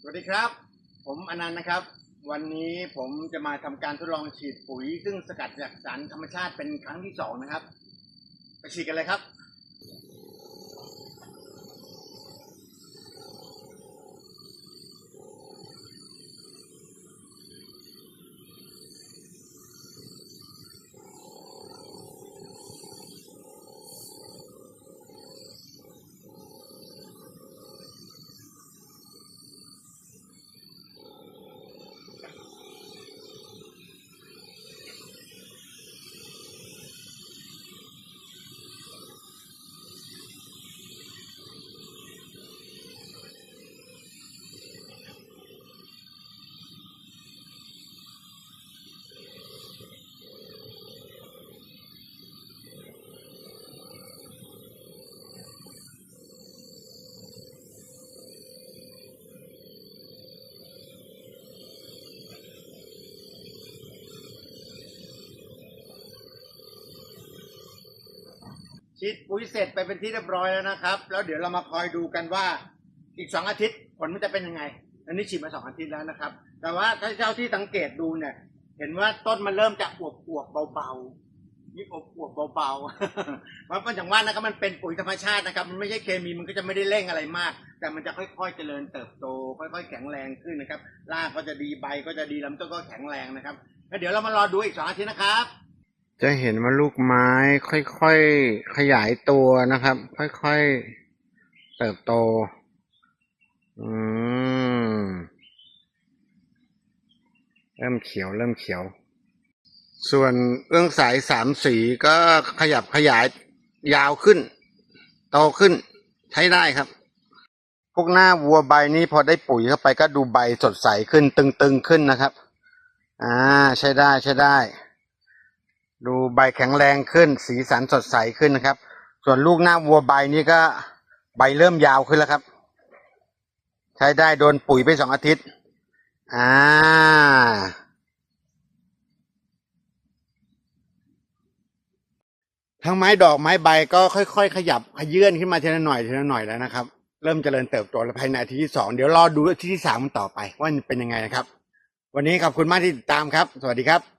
สวัสดีครับ ผมอนันต์นะครับ วันนี้ผมจะมาทำการทดลองฉีดปุ๋ย ซึ่งสกัดจากสารธรรมชาติเป็นครั้งที่สองนะครับ ไปฉีดกันเลยครับ ฉีดปุ๋ยเสร็จไปเป็นที่เรียบร้อยแล้วนะครับ แล้วเดี๋ยวเรามาคอยดูกันว่าอีกสองอาทิตย์ผลมันจะเป็นยังไง อันนี้ฉีดมาสองอาทิตย์แล้วนะครับ แต่ว่าถ้าเจ้าที่สังเกตดูเนี่ย เห็นว่าต้นมันเริ่มจะอวบอวบเบาๆยิ่อวบอวบเบาๆเพราะเป็นอย่างว่านะครับมันเป็นปุ๋ยธรรมชาตินะครับ มันไม่ใช่เคมีมันก็จะไม่ได้เร่งอะไรมาก แต่มันจะค่อยๆเจริญเติบโต ค่อยๆแข็งแรงขึ้นนะครับรากก็จะดีใบก็จะดีลำต้นก็แข็งแรงนะครับแล้วเดี๋ยวเรามารอดูอีกสองอาทิตย์นะครับ จะเห็นว่าลูกไม้ค่อยๆขยายตัวนะครับ ค่อยๆเติบโต อืม เริ่มเขียวเริ่มเขียว ส่วนเอื้องสายสามสีก็ขยับขยายยาวขึ้น โตขึ้น ใช้ได้ครับ พวกหน้าวัวใบนี้พอได้ปุ๋ยเข้าไปก็ดูใบสดใสขึ้น ตึงๆขึ้นนะครับ อ่า ใช้ได้ใช้ได้ ดูใบแข็งแรงขึ้น สีสันสดใสขึ้นนะครับ ส่วนลูกหน้าวัวใบนี้ก็ใบเริ่มยาวขึ้นแล้วครับ ใช้ได้โดนปุ๋ยไปสองอาทิตย์ อ่า ทั้งไม้ดอกไม้ใบก็ค่อย ๆ ขยับขยื่นขึ้นมาทีละหน่อยทีละหน่อยแล้วนะครับ เริ่มเจริญเติบโตแล้วภายในอาทิตย์ที่สองเดี๋ยวรอดูอาทิตย์ที่สามมันต่อไป ว่าเป็นยังไงนะครับ วันนี้ขอบคุณมากที่ติดตามครับ สวัสดีครับ